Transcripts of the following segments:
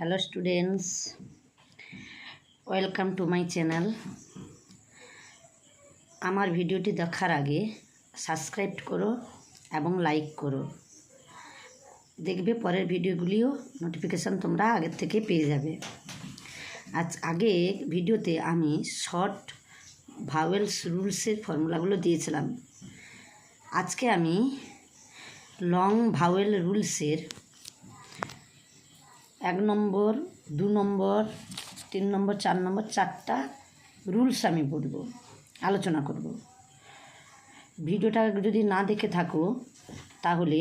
Hello students welcome to my channel আমার ভিডিওটি দেখার আগে সাবস্ক্রাইব করো এবং লাইক করো। দেখবে পরের ভিডিওগুলিও নোটিফিকেশান তোমরা আগের থেকে পেয়ে যাবে। আজ আগে ভিডিওতে আমি শর্ট ভাওয়েলস রুলসের ফর্মুলাগুলো দিয়েছিলাম। আজকে আমি লং ভাওয়েল রুলসের এক নম্বর, দু নম্বর, তিন নম্বর, চার নম্বর, চারটা রুলস আমি বলব, আলোচনা করব। ভিডিওটা যদি না দেখে থাকো, তাহলে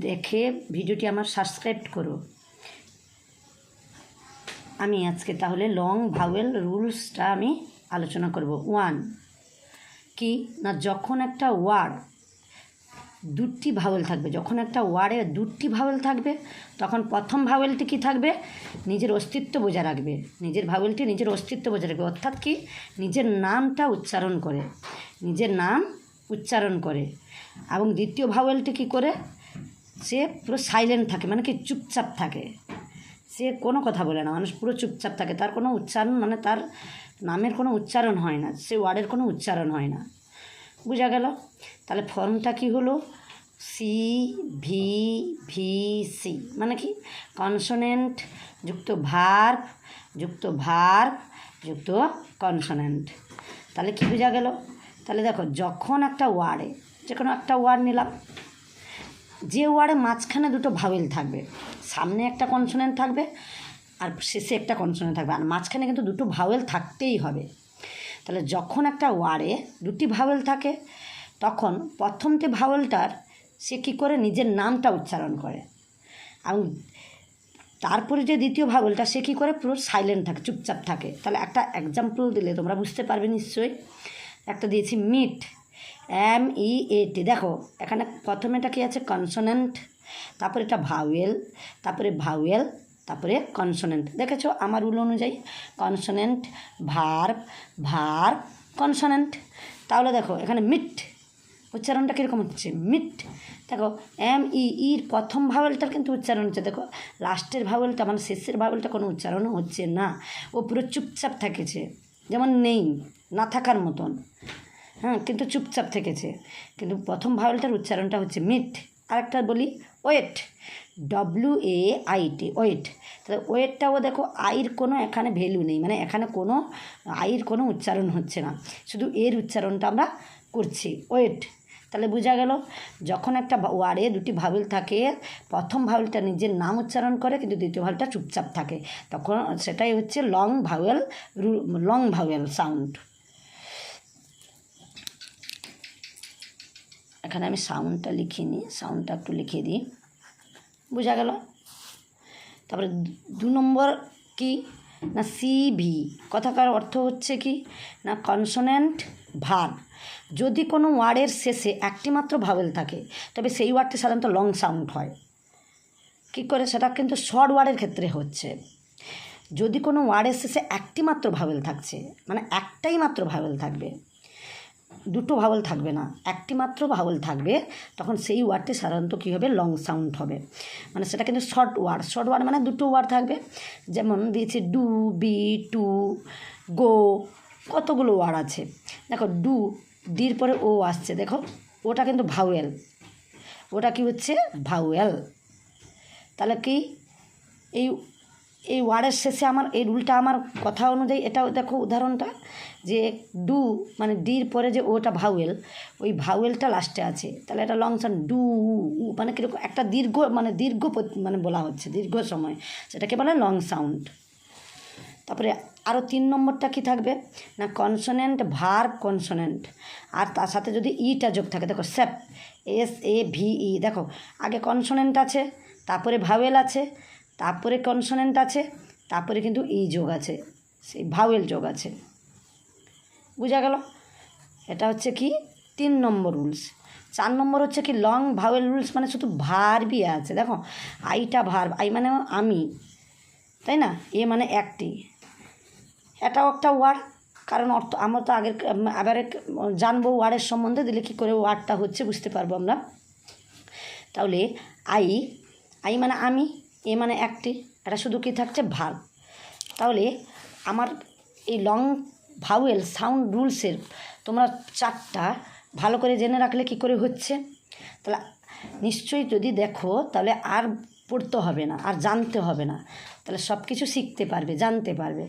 দেখে ভিডিওটি আমার সাবস্ক্রাইব করো। আমি আজকে তাহলে লং ভাওয়েল রুলসটা আমি আলোচনা করব। ওয়ান কি? না, যখন একটা ওয়ার্ড দুটি ভাওয়েল থাকবে। যখন একটা ওয়ার্ডে দুটি ভাওয়েল থাকবে, তখন প্রথম ভাওয়েলটি কি থাকবে? নিজের অস্তিত্ব বজায় রাখবে। নিজের ভাওয়েলটি নিজের অস্তিত্ব বজায় রাখবে। অর্থাৎ কি? নিজের নামটা উচ্চারণ করে। নিজের নাম উচ্চারণ করে। এবং দ্বিতীয় ভাওয়েলটি কি করে? সে পুরো সাইলেন্ট থাকে মানে কি চুপচাপ থাকে। সে কোনো কথা বলে না। মানুষ পুরো চুপচাপ থাকে। তার কোনো উচ্চারণ মানে তার নামের কোনো উচ্চারণ হয় না। সে ওয়ার্ডের কোনো উচ্চারণ হয় না। বোঝা গেল। তাহলে ফর্মটা কি হলো? সি ভি ভি সি মানে কি? কনসোনেন্ট যুক্ত ভার্ব যুক্ত ভার্ব যুক্ত কনসোনেন্ট তাহলে কি বোঝা গেল? তাহলে দেখো, যখন একটা ওয়ার্ডে যে কোনো একটা ওয়ার্ড নিলাম, যে ওয়ার্ডে মাঝখানে দুটো ভাওয়েল থাকবে, সামনে একটা কনসোনেন্ট থাকবে, আর শেষে একটা কনসোনেন্ট থাকবে, আর মাঝখানে কিন্তু দুটো ভাওয়েল থাকতেই হবে। তাহলে যখন একটা ওয়ার্ডে দুটি ভাওয়েল থাকে, তখন প্রথমটি ভাওয়েলটার সে কী করে নিজের নামটা উচ্চারণ করে? এবং তারপরে যে দ্বিতীয় ভাওয়েলটা, সে কী করে? পুরো সাইলেন্ট থাকে, চুপচাপ থাকে। তাহলে একটা এক্সাম্পল দিলে তোমরা বুঝতে পারবে নিশ্চয়ই। একটা দিয়েছি মিট এম ই এ টি দেখো, এখানে প্রথমে এটা কী আছে? কনসোনেন্ট তারপরে এটা ভাওয়েল, তারপরে ভাওয়েল তারপরে কনসোনেন্ট দেখেছ? আমার রুল অনুযায়ী কনসোনেন্ট ভার্ব ভার্ব কনসোনেন্ট তাহলে দেখো, এখানে মিট উচ্চারণটা কীরকম হচ্ছে? মিট দেখো এম ই ইর প্রথম ভাওয়েলটার কিন্তু উচ্চারণ হচ্ছে। দেখো লাস্টের ভাওয়েলটা মানে শেষের ভাওয়েলটা কোনো উচ্চারণ হচ্ছে না। ও পুরো চুপচাপ থেকেছে। যেমন নেই, না থাকার মতন। হ্যাঁ কিন্তু চুপচাপ থেকেছে। কিন্তু প্রথম ভাওয়েলটার উচ্চারণটা হচ্ছে মিট আরেকটা বলি, weight W A IT weight. তাহলে ওয়েটটাও দেখো, আইর কোনো এখানে ভ্যালু নেই মানে এখানে কোনো আইর কোনো উচ্চারণ হচ্ছে না। শুধু এর উচ্চারণটা আমরা করছি। ওয়েট, তাহলে বোঝা গেল, যখন একটা ওয়ার্ডে দুটি ভাওয়েল থাকে, প্রথম ভাওয়েলটা নিজের নাম উচ্চারণ করে, কিন্তু দ্বিতীয় ভাওয়েলটা চুপচাপ থাকে। তখন সেটাই হচ্ছে long vowel long vowel sound এখানে আমি সাউন্ডটা লিখিয়ে নিই সাউন্ডটা একটু লিখে দিই। বোঝা গেল? তারপরে দু নম্বর কি? না সিভি কথাকার অর্থ হচ্ছে কি? না কনসোনেন্ট ভার যদি কোনো ওয়ার্ডের শেষে একটি মাত্র ভাবেল থাকে, তবে সেই ওয়ার্ডটি সাধারণত লং সাউন্ড হয়। কী করে? সেটা কিন্তু শর্ট ওয়ার্ডের ক্ষেত্রে হচ্ছে। যদি কোনো ওয়ার্ডের শেষে একটি মাত্র ভাবেল থাকছে মানে একটাই মাত্র ভাবেল থাকবে দুটো ভাওয়েল থাকবে না। একটি মাত্র ভাওয়েল থাকবে, তখন সেই ওয়ার্ডটি সাধারণত কী হবে? লং সাউন্ড হবে। মানে সেটা কিন্তু শর্ট ওয়ার্ড শর্ট ওয়ার্ড মানে দুটো ওয়ার্ড থাকবে। যেমন দিয়েছে ডু বি টু গো কতগুলো ওয়ার্ড আছে। দেখো ডু ডির পরে ও আসছে। দেখো, ওটা কিন্তু ভাওয়েল ওটা কি হচ্ছে? ভাওয়েল তাহলে কি? এই এই ওয়ার্ডের শেষে আমার, এই রুলটা আমার কথা অনুযায়ী এটাও দেখো উদাহরণটা, যে ডু মানে ডির পরে যে ওটা ভাওয়েল ওই ভাওয়েলটা লাস্টে আছে। তাহলে এটা লং সাউন্ড ডু মানে কীরকম একটা দীর্ঘ মানে দীর্ঘ মানে বলা হচ্ছে, দীর্ঘ সময়, সেটাকে বলে লং সাউন্ড তারপরে আরও তিন নম্বরটা কি থাকবে? না কনসোনেন্ট ভার কনসোনেন্ট আর তার সাথে যদি ইটা যোগ থাকে, দেখো স্যাপ এস এ ভি ই দেখো, আগে কনসোনেন্ট আছে, তারপরে ভাওয়েল আছে তারপরে কনসোনেন্ট আছে, তারপরে কিন্তু ই যোগ আছে, সেই ভাওয়েল যোগ আছে। বোঝা গেল? এটা হচ্ছে কি? তিন নম্বর রুলস চার নম্বর হচ্ছে কি লং ভাওয়েল রুলস মানে শুধু ভার্বই আছে। দেখো, আইটা ভার্ব আই মানে আমি, তাই না? এ মানে একটি। এটাও একটা ওয়ার্ড কারণ অর্থ, আমরা তো আগের আবার জানব ওয়ার্ডের সম্বন্ধে, দিলে কী করে ওয়ার্ডটা হচ্ছে বুঝতে পারব আমরা। তাহলে আই আই মানে আমি এ মানে একটি, এটা শুধু কি থাকছে? ভালো। তাহলে আমার এই লং ভাওয়েল সাউন্ড রুলসের তোমরা চারটা ভালো করে জেনে রাখলে কি করে হচ্ছে? তাহলে নিশ্চয়ই যদি দেখো, তাহলে আর পড়তে হবে না, আর জানতে হবে না। তাহলে সব কিছু শিখতে পারবে, জানতে পারবে।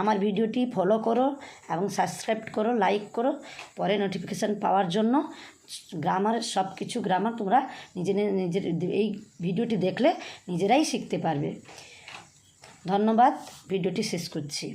আমার ভিডিওটি ফলো করো এবং সাবস্ক্রাইব করো লাইক করো। পরে নোটিফিকেশান পাওয়ার জন্য গ্রামার সব কিছু গ্রামার তোমরা নিজে নিজের এই ভিডিওটি দেখলে নিজেরাই শিখতে পারবে। ধন্যবাদ, ভিডিওটি শেষ করছি।